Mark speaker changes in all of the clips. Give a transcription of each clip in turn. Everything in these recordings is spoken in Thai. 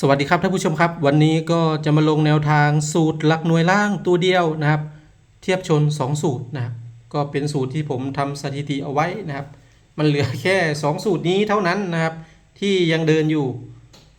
Speaker 1: สวัสดีครับท่านผู้ชมครับ วันนี้ก็จะมาลงแนวทางสูตรหลักหน่วยล่างตัวเดียวนะครับ เทียบชน 2 สูตรนะครับก็เป็นสูตรที่ผมทำสถิติเอาไว้นะครับ มันเหลือแค่ 2 สูตรนี้เท่านั้นนะครับ ที่ยังเดินอยู่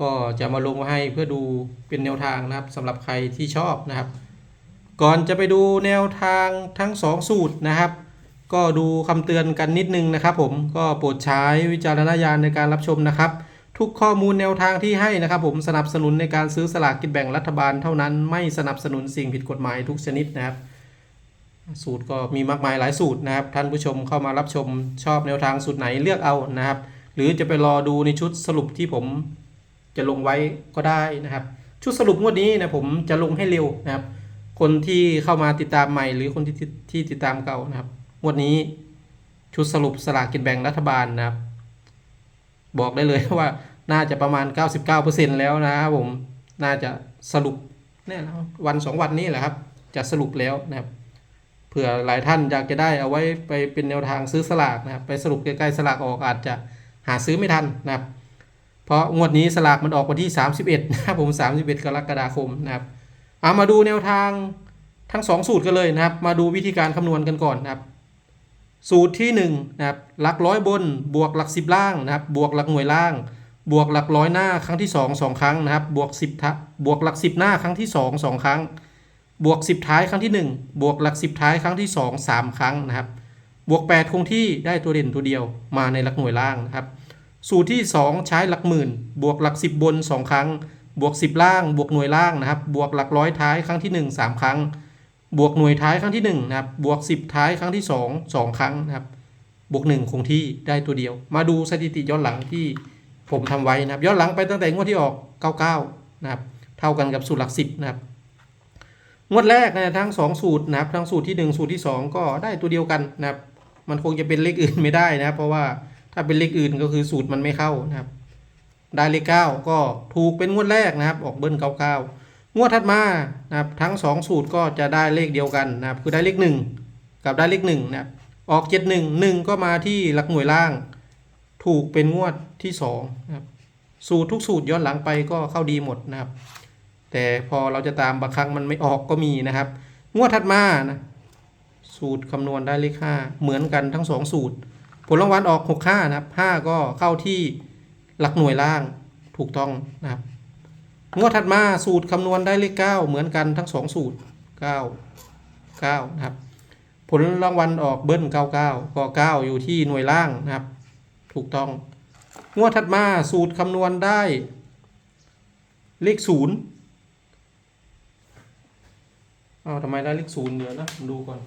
Speaker 1: ก็จะมาลงมาให้เพื่อดูเป็นแนวทางนะครับสำหรับใครที่ชอบนะครับ ก่อนจะไปดูแนวทางทั้ง 2 สูตรนะครับ ก็ดูคำเตือนกันนิดนึงนะครับ ผมก็โปรดใช้วิจารณญาณในการรับชมนะครับ ทุกข้อมูลแนวทางที่ให้นะครับ ผมสนับสนุนในการซื้อสลากกินแบ่งรัฐบาลเท่านั้นไม่สนับสนุนสิ่งผิดกฎหมายทุกชนิดนะครับ สูตรก็มีมากมายหลายสูตรนะครับ ท่านผู้ชมเข้ามารับชมชอบแนวทางสูตรไหนเลือกเอานะครับ หรือจะไปรอดูในชุดสรุปที่ผมจะลงไว้ก็ได้นะครับ ชุดสรุปงวดนี้นะผมจะลงให้เร็วนะครับ คนที่เข้ามาติดตามใหม่ หรือคนที่ที่ติดตามเก่านะครับงวดนี้ชุดสรุปสลากกินแบ่งรัฐบาลนะครับ บอกได้เลยว่าน่าจะประมาณ 99%แล้วนะครับผมน่าจะสรุปเนี่ยนะวันสองวันนี้แหละครับ จะสรุปแล้วนะครับเผื่อหลายท่านอยากจะได้เอาไว้ไปเป็นแนวทางซื้อสลากนะครับไปสรุปใกล้ๆสลากออกอาจจะหาซื้อไม่ทันนะครับ เพราะงวดนี้สลากมันออกวันที่ 31นะครับผม31 กรกฎาคมนะครับเอามาดูแนวทางทั้ง 2 สูตรกันเลยนะครับ มาดูวิธีการคำนวณกันก่อนนะครับ สูตรที่1นะครับหลักร้อยบนบวกหลัก 10 ล่างนะครับบวกหลักหน่วยล่าง บวกหลักร้อยหน้าครั้งที่ 2 2 ครั้งนะครับบวก 10ทะบวกหลัก 10 หน้าครั้งที่ 2 2 ครั้ง บวก 10 ท้ายครั้งที่ 1 บวกหลัก 10 ท้ายครั้งที่ 2 3 ครั้งนะครับบวก 8 คงที่ได้ตัวเด่นตัวเดียวมาในหลักหน่วยล่างนะครับสูตรที่ 2 ใช้หลักหมื่น บวกหลัก 10 บน 2 ครั้ง บวก 10 ล่าง บวกหน่วยล่างนะครับบวกหลักร้อยท้ายครั้งที่ 1 3 ครั้ง บวกหน่วยท้ายครั้งที่ 1 นะครับ บวก 10 ท้ายครั้งที่ 2 2 ครั้งนะครับ บวก 1 คงที่ได้ตัวเดียว มาดูสถิติย้อนหลังที่ผมทำไว้นะครับ ย้อนหลังไปตั้งแต่งวดที่ออก 99 นะครับ เท่ากันกับสูตรหลัก 10 นะครับ งวดแรกนะทั้ง 2 สูตรนะครับ ทั้งสูตรที่ 1 สูตรที่ 2 ก็ได้ตัวเดียวกันนะครับ มันคงจะเป็นเลขอื่นไม่ได้นะครับ เพราะว่าถ้าเป็นเลขอื่นก็คือสูตรมันไม่เข้านะครับ ได้เลข 9 ก็ถูกเป็นงวดแรกนะครับ ออกเบิ้ล 99 งวดถัดมานะครับทั้ง 2 สูตรก็จะได้เลขเดียวกันนะครับคือได้เลข 1 กับได้เลข1นะครับออก 71 1 ก็มาที่หลักหน่วยล่าง ถูกเป็นงวดที่2นะครับสูตรทุกสูตรย้อนหลังไปก็เข้าดีหมดนะครับ แต่พอเราจะตามบางครั้งมันไม่ออกก็มีนะครับ งวดถัดมานะสูตรคำนวณได้เลข5เหมือนกันทั้ง 2 สูตร ผลรางวัลออก 6 5 นะครับ 5 ก็เข้าที่หลักหน่วยล่างถูกต้องนะครับ งวดถัดมาสูตรคำนวณได้เลข 9 เหมือนกันทั้ง 2 สูตร 9 9 นะครับ ผลรางวัลออกเบิ้ล99 ก็ 9 อยู่ที่หน่วยล่างนะครับ ถูกต้อง งวดถัดมาสูตรคำนวณได้ เลข0อ้าวทำไมได้เลข 0 เดี๋ยวนะดูก่อน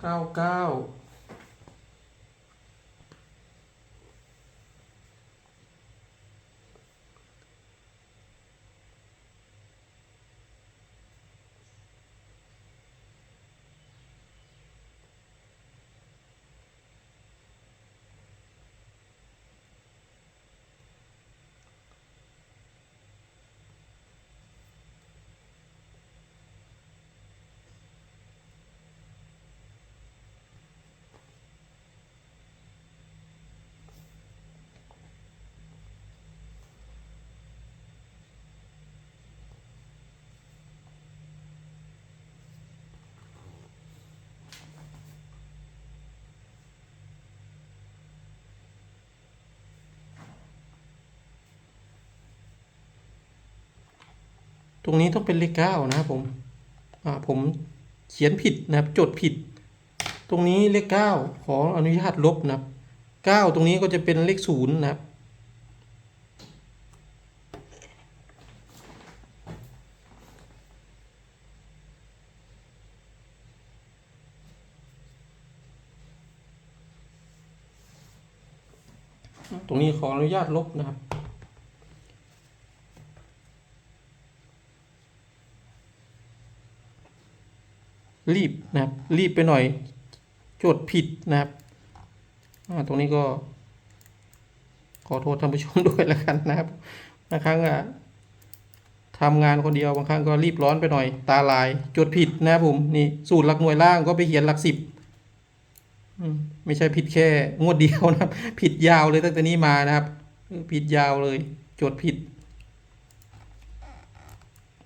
Speaker 1: เก้าเก้า ตรงนี้ต้องเป็นเลขเก้านะครับผมอ่าผมเขียนผิดนะครับจดผิด ตรงนี้เลขเก้าขออนุญาตลบนะครับเก้าตรงนี้ก็จะเป็นเลขศูนย์นะครับตรงนี้ขออนุญาตลบนะครับ รีบนะครับ รีบไปหน่อยจดผิดนะครับตรงนี้ก็ ขอโทษท่านผู้ชมด้วยแล้วกันนะครับบางครั้งอะทำงานคนเดียวบางครั้งก็รีบร้อนไปหน่อย ตาลายจดผิดนะครับผมนี่สูตรหลักหน่วยล่างก็ไปเขียนหลักสิบไม่ใช่ผิดแค่งวดเดียวนะครับ ผิดยาวเลยตั้งแต่นี้มานะครับ ผิดยาวเลยจทย์ผิด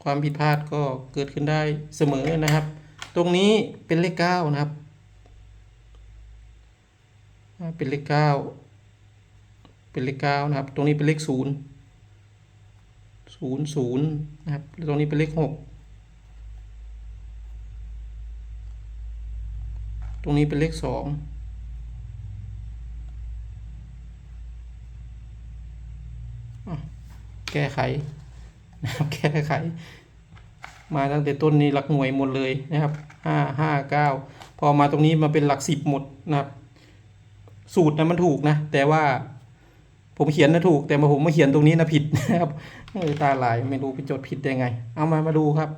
Speaker 1: ความผิดพลาดก็เกิดขึ้นได้เสมอนะครับ ตรงนี้เป็นเลขเก้านะครับ เป็นเลขเก้าเป็นเลขเก้านะครับ ตรงนี้เป็นเลขศูนย์ศูนย์ศูนย์นะครับตรงนี้เป็นเลขหกตรงนี้เป็นเลขสองแก้ไขนะครับแก้ไข มาตั้งแต่ต้นนี้หลักหน่วยหมดเลยนะครับห้าห้าเก้าพอมาตรงนี้มาเป็นหลักสิบหมดนะครับ สูตรนะมันถูกนะ แต่ว่าผมเขียนนะถูก แต่มาผมมาเขียนตรงนี้นะผิดนะครับตาลายไม่รู้เป็นโจทย์ผิดได้ไง เอามามาดูครับ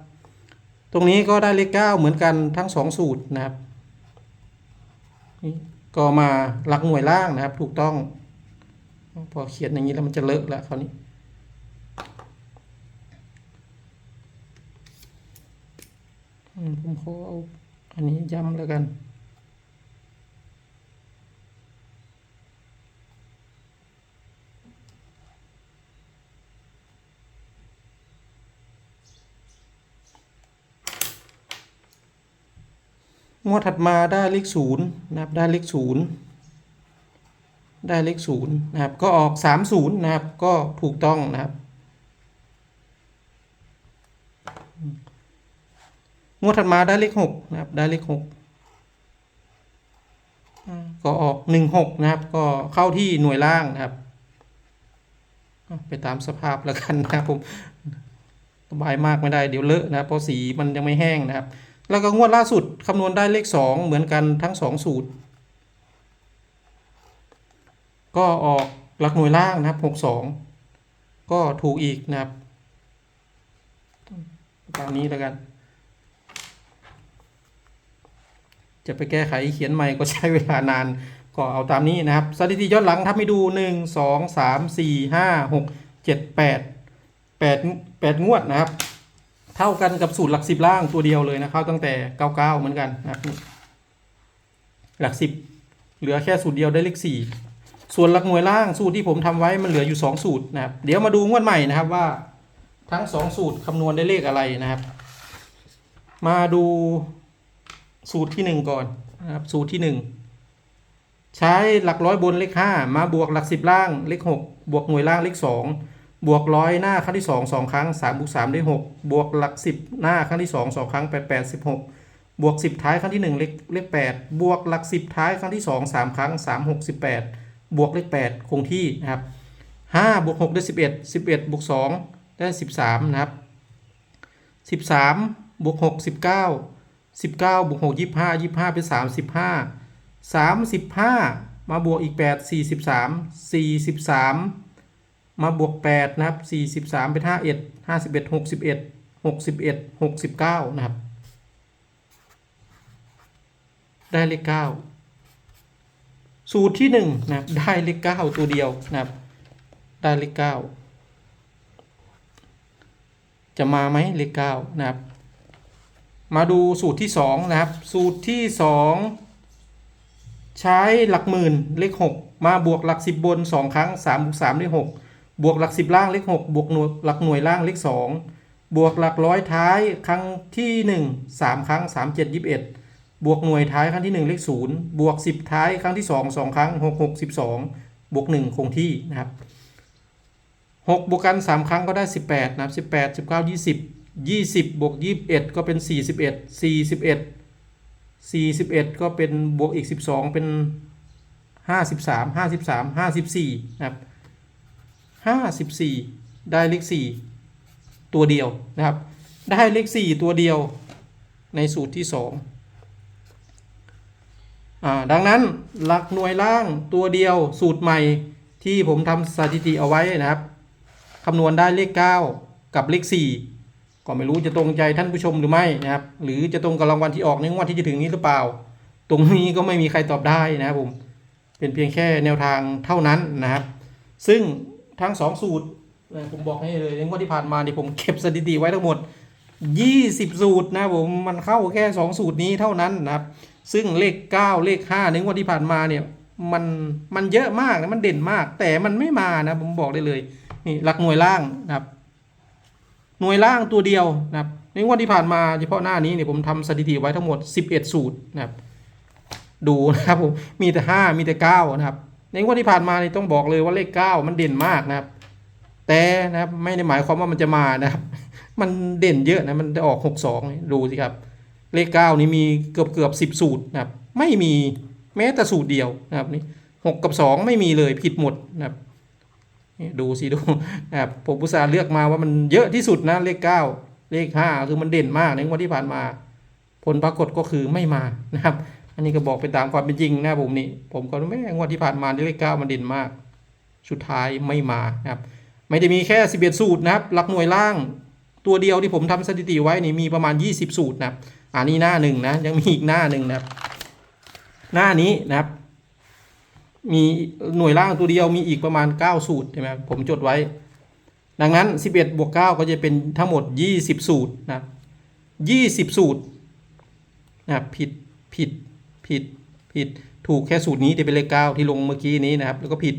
Speaker 1: ตรงนี้ก็ได้เลขเก้าเหมือนกันทั้งสองสูตรนะครับนี่ก็มาหลักหน่วยล่างนะครับ ถูกต้อง พอเขียนอย่างนี้แล้วมันจะเลอะแล้วคราวนี้ อืม ผมขอเอาอันนี้ย้ำแล้วกัน งวดถัดมาได้เลขศูนย์นะครับ ได้เลขศูนย์ได้เลขศูนย์นะครับ ก็ออกสามศูนย์นะครับ ก็ถูกต้องนะครับ งวดถัดมาได้เลขหกนะครับ ได้เลขหกก็ออกหนึ่งหกนะครับ ก็เข้าที่หน่วยล่างนะครับ ไปตามสภาพแล้วกันนะครับผมระบายมากไม่ได้เดี๋ยวเลอะนะครับเพราะสีมันยังไม่แห้งนะครับ แล้วก็งวดล่าสุดคำนวณได้เลขสองเหมือนกันทั้งสองสูตร ก็ออกหลักหน่วยล่างนะครับหกสองก็ถูกอีกนะครับตามนี้แล้วกัน จะไปแก้ไขเขียนใหม่ก็ใช้เวลานาน ก็เอาตามนี้นะครับ สถิติย้อนหลังถ้าไม่ดูหนึ่งสองสามสี่ห้าหกเจ็ดแปดแปดแปดงวดนะครับ เท่ากันกับสูตรหลักสิบล่างตัวเดียวเลยนะเข้าตั้งแต่เก้าเก้าเหมือนกันนะครับ หลักสิบเหลือแค่สูตรเดียวได้เลขสี่ส่วนหลักหน่วยล่างสูตรที่ผมทำไว้มันเหลืออยู่สองสูตรนะครับ เดี๋ยวมาดูงวดใหม่นะครับว่าทั้งสองสูตรคำนวณได้เลขอะไรนะครับ มาดู สูตรที่หนึ่งก่อนนะครับ สูตรที่หนึ่งใช้หลักร้อยบนเลขห้ามาบวกหลักสิบล่างเลขหกบวกหน่วยล่างเลขสองบวกร้อยหน้าครั้งที่สองสองครั้งสามบวกสามได้หกบวกหลักสิบหน้าครั้งที่สองสองครั้งแปดแปดสิบหกบวกสิบท้ายครั้งที่หนึ่งเลขเลขแปดบวกหลักสิบท้ายครั้งที่สองสามครั้งสามหกสิบแปดบวกเลขแปดคงที่นะครับห้าบวกหกได้สิบเอ็ดสิบเอ็ดบวกสองได้สิบสามนะครับสิบสามบวกหกสิบเก้า สิบเก้าบวกหกยี่ห้ายี่ห้าเป็นสามสิบห้าสามสิบห้ามาบวกอีกแปดสี่สิบสามสี่สิบสามมาบวกแปดนะครับสี่สิบสามเป็นห้าเอ็ดห้าสิบเอ็ดหกสิบเอ็ดหกสิบเก้านะครับ ได้เลขเก้าสูตรที่หนึ่งนะครับ ได้เลขเก้าตัวเดียวนะครับ ได้เลขเก้าจะมาไหมเลขเก้านะครับ มาดูสูตรที่สองนะครับ สูตรที่สองใช้หลักหมื่นเลขหกมาบวกหลักสิบบนสองครั้งสามบวกสามได้หกบวกหลักสิบล่างเลขหกบวกหน่วยหลักหน่วยล่างเลขสองบวกหลักร้อยท้ายครั้งที่หนึ่งสามครั้งสามเจ็ดยี่สิบเอ็ดบวกหน่วยท้ายครั้งที่หนึ่งเลขศูนย์บวกสิบท้ายครั้งที่สองสองครั้งหกหกสิบสองบวกหนึ่งคงที่นะครับหกบวกกันสามครั้งก็ได้สิบแปดนะครับสิบแปดสิบเก้ายี่สิบบวกยี่สิบเอ็ดก็เป็นสี่สิบเอ็ดสี่สิบเอ็ดสี่สิบเอ็ดก็เป็นบวกอีกสิบสองเป็นห้าสิบสามห้าสิบสามห้าสิบสี่นะครับห้าสิบสี่ได้เลขสี่ตัวเดียวนะครับ ได้เลขสี่ตัวเดียวในสูตรที่สองดังนั้นหลักหน่วยล่างตัวเดียวสูตรใหม่ที่ผมทำสถิติเอาไว้นะครับคำนวณได้เลขเก้ากับเลขสี่ ก็ไม่รู้จะตรงใจท่านผู้ชมหรือไม่นะครับ หรือจะตรงกับรางวัลที่ออกในงวดที่จะถึงนี้หรือเปล่า ตรงนี้ก็ไม่มีใครตอบได้นะครับผมเป็นเพียงแค่แนวทางเท่านั้นนะครับ ซึ่งทั้งสองสูตรผมบอกให้เลยในงวดที่ผ่านมาเนี่ยผมเก็บสถิติไว้ทั้งหมด 20 สูตรนะผมมันเข้าแค่ 2 สูตรนี้เท่านั้นนะครับ ซึ่งเลข 9 เลข5ในงวดที่ผ่านมาเนี่ยมันมันเยอะมากนะมันเด่นมาก แต่มันไม่มานะผมบอกได้เลยนี่หลักหน่วยล่างนะครับ หน่วยล่างตัวเดียวนะครับในงวดที่ผ่านมาเฉพาะหน้านี้เนี่ยผมทำสถิติไว้ทั้งหมด 11 สูตรนะครับดูนะครับผมมีแต่ 5 มีแต่ 9 นะครับ ในงวดที่ผ่านมานี่ต้องบอกเลยว่าเลข 9 มันเด่นมากนะครับ แต่นะครับไม่ได้หมายความว่ามันจะมานะครับ มันเด่นเยอะนะมันจะออก 62 ดูสิครับ เลข 9 นี่มีเกือบเกือบ 10 สูตรนะครับ ไม่มีแม้แต่สูตรเดียวนะครับนี่หกกับ 2 ไม่มีเลยผิดหมดนะครับ ดูสิดูนะครับผมอุตส่าห์เลือกมาว่ามันเยอะที่สุดนะเลข 9 เลข 5 คือมันเด่นมากในงวดที่ผ่านมา ผลปรากฏก็คือไม่มานะครับ อันนี้ก็บอกไปตามความเป็นจริงนะผมนี่ผมก็แม่งวดที่ผ่านมาเลข 9 มันเด่นมาก สุดท้ายไม่มานะครับ ไม่ได้มีแค่ 11 สูตรนะครับหลักหน่วยล่างตัวเดียวที่ผมทำสถิติไว้นี่มีประมาณ 20 สูตรนะครับอันนี้หน้าหนึ่งนะยังมีอีกหน้าหนึ่งนะครับ หน้านี้นะครับ มีหน่วยล่างตัวเดียวมีอีกประมาณ 9 สูตรใช่ไหมผมจดไว้ ดังนั้น 11บวก9ก็จะเป็นทั้งหมด 20 สูตรนะ20 สูตรนะผิดผิดผิดผิดถูกแค่สูตรนี้ที่เป็นเลข 9 ที่ลงเมื่อกี้นี้นะครับ แล้วก็ผิด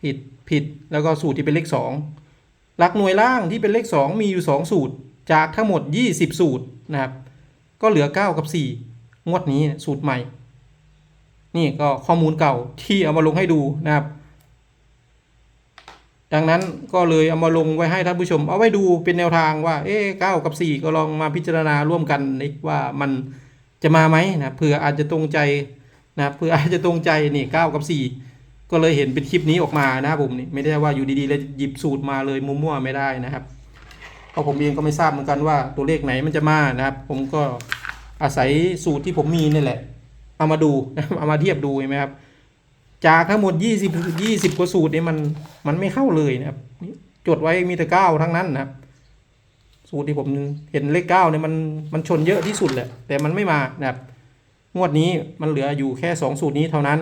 Speaker 1: ผิดผิดแล้วก็สูตรที่เป็นเลข 2 หลักหน่วยล่างที่เป็นเลข 2 มีอยู่ 2 สูตร จากทั้งหมด 20 สูตรนะครับ ก็เหลือ 9 กับ 4 งวดนี้สูตรใหม่ นี่ก็ข้อมูลเก่าที่เอามาลงให้ดูนะครับ ดังนั้นก็เลยเอามาลงไว้ให้ท่านผู้ชม เอาไว้ดูเป็นแนวทางว่า เอ๊ะเก้ากับสี่ก็ลองมาพิจารณาร่วมกันนี่ว่ามันจะมาไหมนะเผื่ออาจจะตรงใจนะเผื่ออาจจะตรงใจนี่เก้ากับสี่ก็เลยเห็นเป็นคลิปนี้ออกมานะครับผมนี่ไม่ได้ว่าอยู่ดีๆแล้วหยิบสูตรมาเลยมั่วๆไม่ได้นะครับเพราะผมเองก็ไม่ทราบเหมือนกันว่าตัวเลขไหนมันจะมานะครับ ผมก็อาศัยสูตรที่ผมมีนี่แหละ เอามาดูนะครับเอามาเทียบดูเห็นไหมครับ จากทั้งหมด 20 20กว่าสูตรนี่มันมันไม่เข้าเลยนะครับจดไว้มีแต่เก้าทั้งนั้นนะครับ สูตรที่ผมเห็นเลขเก้าเนี่ยมันมันชนเยอะที่สุดแหละแต่มันไม่มานะครับ งวดนี้มันเหลืออยู่แค่ 2 สูตรนี้เท่านั้น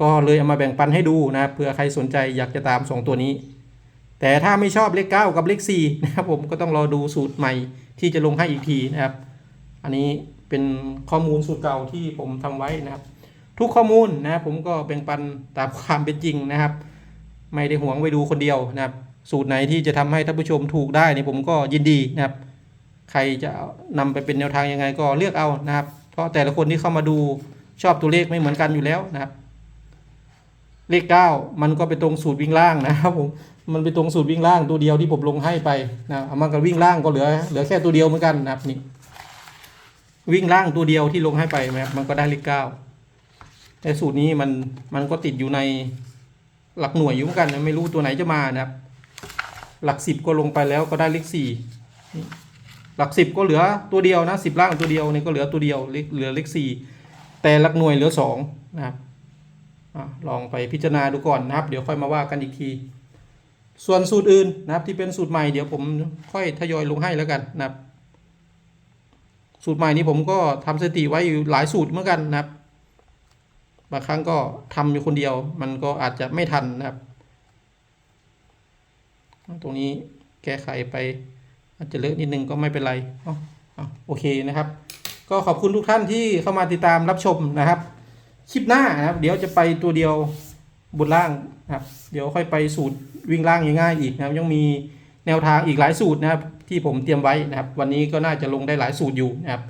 Speaker 1: ก็เลยเอามาแบ่งปันให้ดูนะครับเผื่อใครสนใจอยากจะตาม 2 ตัวนี้ แต่ถ้าไม่ชอบเลข9กับเลข4นะครับผมก็ต้องรอดูสูตรใหม่ที่จะลงให้อีกทีนะครับ อันนี้ เป็นข้อมูลสูตรเก่าที่ผมทำไว้นะครับ ทุกข้อมูลนะครับผมก็แบ่งปันตามความเป็นจริงนะครับ ไม่ได้หวงไว้ดูคนเดียวนะครับ สูตรไหนที่จะทำให้ท่านผู้ชมถูกได้นี่ผมก็ยินดีนะครับ ใครจะนำไปเป็นแนวทางยังไงก็เลือกเอานะครับ เพราะแต่ละคนที่เข้ามาดูชอบตัวเลขไม่เหมือนกันอยู่แล้วนะครับ เลขเก้ามันก็ไปตรงสูตรวิ่งล่างนะครับผมมันไปตรงสูตรวิ่งล่างตัวเดียวที่ผมลงให้ไปนะเอามันก็วิ่งล่างก็เหลือเหลือแค่ตัวเดียวเหมือนกันนะครับนี่ วิ่งล่างตัวเดียวที่ลงให้ไปนะครับมันก็ได้เลขเก้าแต่สูตรนี้มันมันก็ติดอยู่ในหลักหน่วยอยู่เหมือนกันนะไม่รู้ตัวไหนจะมานะครับ หลักสิบก็ลงไปแล้วก็ได้เลขสี่หลักสิบก็เหลือตัวเดียวนะสิบล่างตัวเดียวนี่ก็เหลือตัวเดียวเหลือเลขสี่แต่หลักหน่วยเหลือสองนะครับลองไปพิจารณาดูก่อนนะครับ เดี๋ยวค่อยมาว่ากันอีกที ส่วนสูตรอื่นนะครับที่เป็นสูตรใหม่เดี๋ยวผมค่อยทยอยลงให้แล้วกันนะครับ สูตรใหม่นี้ผมก็ทำสถิติไว้อยู่หลายสูตรเหมือนกันนะครับ บางครั้งก็ทำอยู่คนเดียว มันก็อาจจะไม่ทันนะครับ ตรงนี้แก้ไขไป อาจจะเลอะนิดนึงก็ไม่เป็นไรอาเอโอเคนะครับ ก็ขอบคุณทุกท่านที่เข้ามาติดตามรับชมนะครับ คลิปหน้านะครับ เดี๋ยวจะไปตัวเดียวบนล่างนะครับ เดี๋ยวค่อยไปสูตรวิ่งล่างง่ายๆอีกนะครับ ยังมี แนวทางอีกหลายสูตรนะครับ ที่ผมเตรียมไว้นะครับ วันนี้ก็น่าจะลงได้หลายสูตรอยู่นะครับ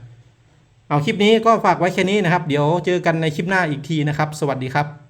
Speaker 1: เอาคลิปนี้ก็ฝากไว้แค่นี้นะครับ เดี๋ยวเจอกันในคลิปหน้าอีกทีนะครับ สวัสดีครับ